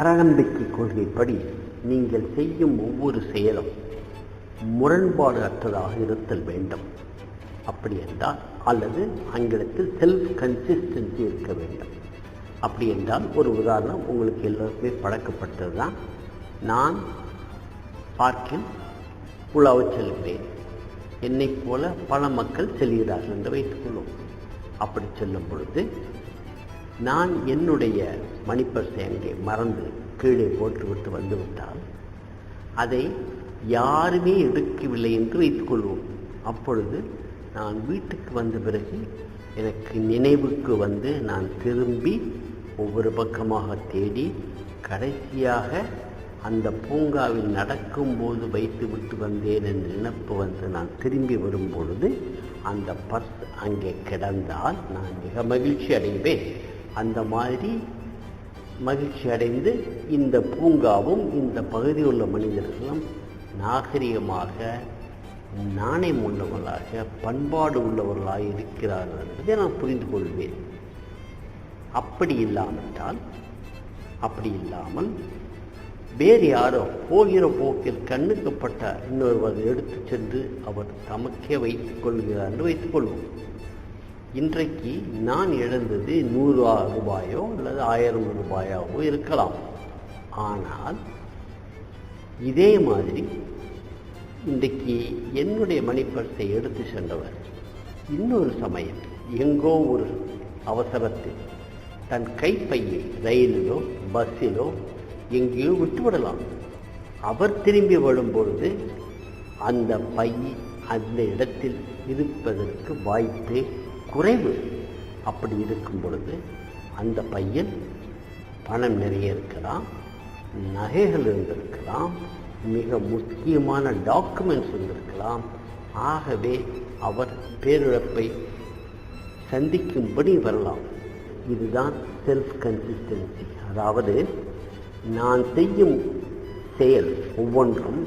அறநம்பிக்கை கொள்கைப்படி நீங்கள் செய்யும் ஒவ்வொரு செயலும் முரண்பாடு அற்றதாக இருத்தல் வேண்டும். அப்படி என்றால் அல்லது ஆங்கிலத்தில் செல்ஃப் கன்சிஸ்டன்சி இருக்க வேண்டும். அப்படி என்றால் ஒரு உதாரணம் உங்களுக்கு எல்லோருக்குமே பழக்கப்பட்டது தான். நான் பார்க்கில் உலாவச் செல்கிறேன். என்னைப் போல பல மக்கள் செல்கிறார்கள் என்று வைத்துக்கொள்வோம். அப்படி செல்லும் பொழுது நான் என்னுடைய மணிப்பர்ஸை அங்கே மறந்து கீழே போட்டுவிட்டு வந்துவிட்டால் அதை யாருமே எடுக்கவில்லை என்று வைத்துக்கொள்வோம். அப்பொழுது நான் வீட்டுக்கு வந்த பிறகு எனக்கு நினைவுக்கு வந்து நான் திரும்பி ஒவ்வொரு பக்கமாக தேடி கடைசியாக அந்த பூங்காவில் நடக்கும்போது வைத்து விட்டு வந்தேன் என்ற நினைப்பு வந்து நான் திரும்பி வரும்பொழுது அந்த பர்ஸ் அங்கே கிடந்தால் நான் மிக மகிழ்ச்சி அடைவேன். அந்த மாதிரி மகிழ்ச்சி அடைந்து இந்த பூங்காவும் இந்த பகுதியில் உள்ள மனிதர்களும் நாகரிகமாக நாணயம் உள்ளவர்களாக பண்பாடு உள்ளவர்களாக இருக்கிறார்கள் என்பதை நான் புரிந்து கொள்வேன். அப்படி இல்லாவிட்டால் அப்படி இல்லாமல் வேறு யாரோ போகிற போக்கில் கண்ணுக்குப்பட்ட இன்னொருவர் எடுத்து சென்று அவர் தமக்கே வைத்துக் கொள்கிறார் என்று வைத்துக் கொள்வோம். இன்றைக்கு நான் இழந்தது நூறு ரூபாயோ அல்லது ஆயிரம் ரூபாயாவோ இருக்கலாம். ஆனால் இதே மாதிரி இன்றைக்கு என்னுடைய மணிப்பர்ஸை எடுத்து சென்றவர் இன்னொரு சமயம் எங்கோ ஒரு அவசரத்தில் தன் கைப்பையை ரயிலிலோ பஸ்ஸிலோ எங்கேயோ விட்டுவிடலாம். அவர் திரும்பி வரும்பொழுது அந்த பை அந்த இடத்தில் இருப்பதற்கு வாய்ப்பே குறைவு. அப்படி இருக்கும் பொழுது அந்த பையன் பணம் நிறைய இருக்கலாம் நகைகள் இருந்திருக்கலாம் மிக முக்கியமான டாக்குமெண்ட்ஸ் இருந்திருக்கலாம். ஆகவே அவர் பேரிழப்பை சந்திக்கும்படி வரலாம். இதுதான் செல்ஃப் கன்சிஸ்டன்சி அதாவது நான் செய்யும் செயல் ஒவ்வொன்றும்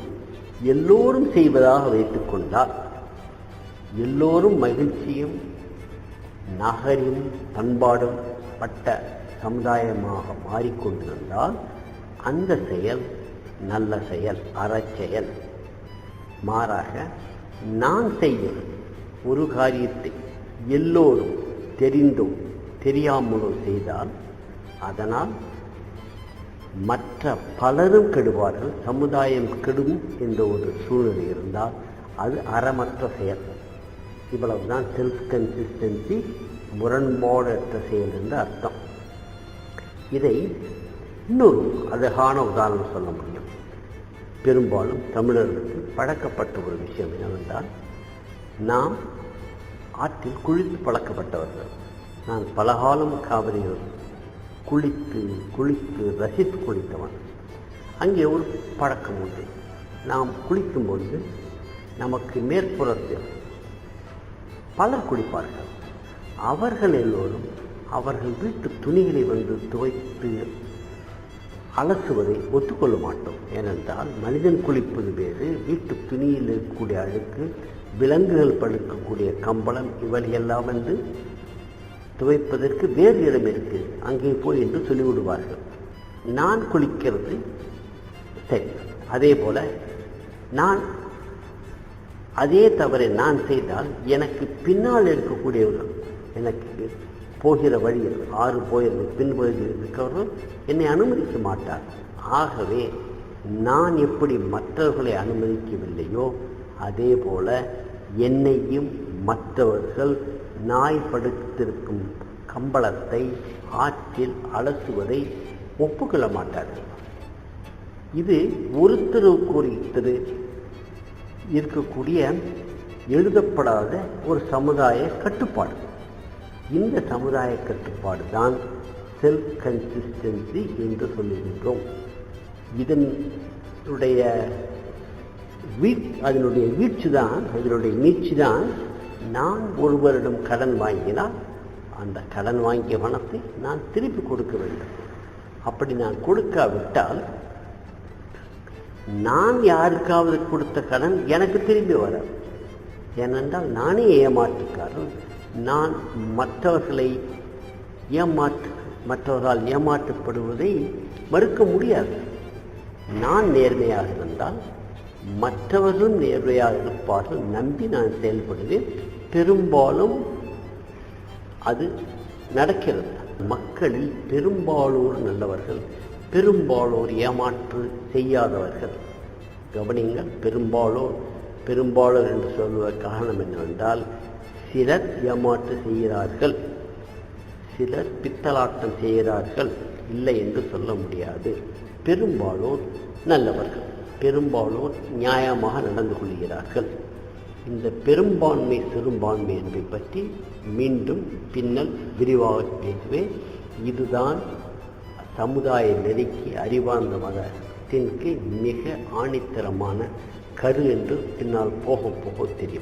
எல்லோரும் செய்வதாக வைத்துக்கொண்டால் எல்லோரும் மகிழ்ச்சியும் நகரின் பண்பாடும் பட்ட சமுதாயமாக மாறிக்கொண்டிருந்தால் அந்த செயல் நல்ல செயல் அறச்செயல் மாறாக நான் செய்யும் ஒரு காரியத்தை எல்லோரும் தெரிந்தோ தெரியாமலோ செய்தால் அதனால் மற்ற பலரும் கெடுவார்கள் சமுதாயம் கெடும் என்ற ஒரு சூழ்நிலை இருந்தால் அது அறமற்ற செயல். இவ்வளவு தான் செல்ஃப் கன்சிஸ்டன்சி முரண்பாடற்ற செயல் என்று அர்த்தம். இதை இன்னொரு அழகான உதாரணம் சொல்ல முடியும். பெரும்பாலும் தமிழர்களுக்கு பழக்கப்பட்ட ஒரு விஷயம் என்னவென்றால் நாம் ஆற்றில் குளித்து பழக்கப்பட்டவர்கள். நான் பலகாலம் காவிரியில் குளித்து குளித்து ரசித்து குளித்தவன். அங்கே ஒரு பழக்கம் உண்டு. நாம் குளிக்கும்பொழுது நமக்கு மேற்புறத்தில் பலர் குளிப்பார்கள் அவர்கள் எல்லோரும் அவர்கள் வீட்டு துணிகளை வந்து துவைத்து அலசுவதை ஒத்துக்கொள்ள மாட்டோம். ஏனென்றால் மனிதன் குளிப்பது வேறு வீட்டு துணியில் இருக்கக்கூடிய அழுக்கு விலங்குகள் படுக்கக்கூடிய கம்பளம் இவளையெல்லாம் வந்து துவைப்பதற்கு வேறு இடம் இருக்கு. அங்கே போய் என்று சொல்லிவிடுவார்கள். நான் குளிக்கிறது சரி அதே போல நான் அதே தவறை நான் செய்தால் எனக்கு பின்னால் இருக்கக்கூடியவர்கள் எனக்கு போகிற வழியில் ஆறு போயிருந்து பின்பகுதியில் இருக்கிறவர்கள் என்னை அனுமதிக்க மாட்டார். ஆகவே நான் எப்படி மற்றவர்களை அனுமதிக்கவில்லையோ அதே போல என்னையும் மற்றவர்கள் நாய் படுத்திருக்கும் கம்பளத்தை ஆற்றில் அலசுவதை ஒப்புக்கொள்ள மாட்டார்கள். இது ஒருத்தருக்கு ஒருத்தர் இருக்கக்கூடிய எழுதப்படாத ஒரு சமுதாய கட்டுப்பாடு. இந்த சமுதாய கட்டுப்பாடு தான் செல்ஃப் கன்சிஸ்டன்சி என்று சொல்லுகின்றோம். இதனுடைய வீ அதனுடைய வீழ்ச்சி தான் அதனுடைய நீச்சு தான் நான் ஒருவரிடம் கடன் வாங்கினால் அந்த கடன் வாங்கிய பணத்தை நான் திருப்பி கொடுக்க வேண்டும். அப்படி நான் கொடுக்காவிட்டால் நான் யாருக்காவது கொடுத்த கடன் எனக்கு திரும்பி வராது. ஏனென்றால் நானே ஏமாற்றுக்காரன். நான் மற்றவர்களை ஏமாற்று மற்றவர்களால் ஏமாற்றப்படுவதை மறுக்க முடியாது. நான் நேர்மையாக இருந்தால் மற்றவர்களும் நேர்மையாக இருப்பார்கள். நம்பி நான் செயல்படுவேன். பெரும்பாலும் அது நடக்கிறது. மக்களில் பெரும்பாலோர் நல்லவர்கள் பெரும்பாலோர் ஏமாற்று செய்யாதவர்கள். கவனிங்கள் பெரும்பாலோர் பெரும்பாலோர் என்று சொல்லுவ காரணம் என்னவென்றால் சிலர் ஏமாற்று செய்கிறார்கள். சிலர் பித்தலாட்டம் செய்கிறார்கள். இல்லை என்று சொல்ல முடியாது. பெரும்பாலோர் நல்லவர்கள். பெரும்பாலோர் நியாயமாக நடந்து கொள்கிறார்கள். இந்த பெரும்பான்மை சிறுபான்மை என்பதை பற்றி மீண்டும் பின்னல் விரிவாக பேசுவேன். இதுதான் சமுதாய நெருக்கி அறிவார்ந்த மதத்திற்கு மிக ஆணித்தரமான கரு என்று பின்னால் போக போக தெரியும்.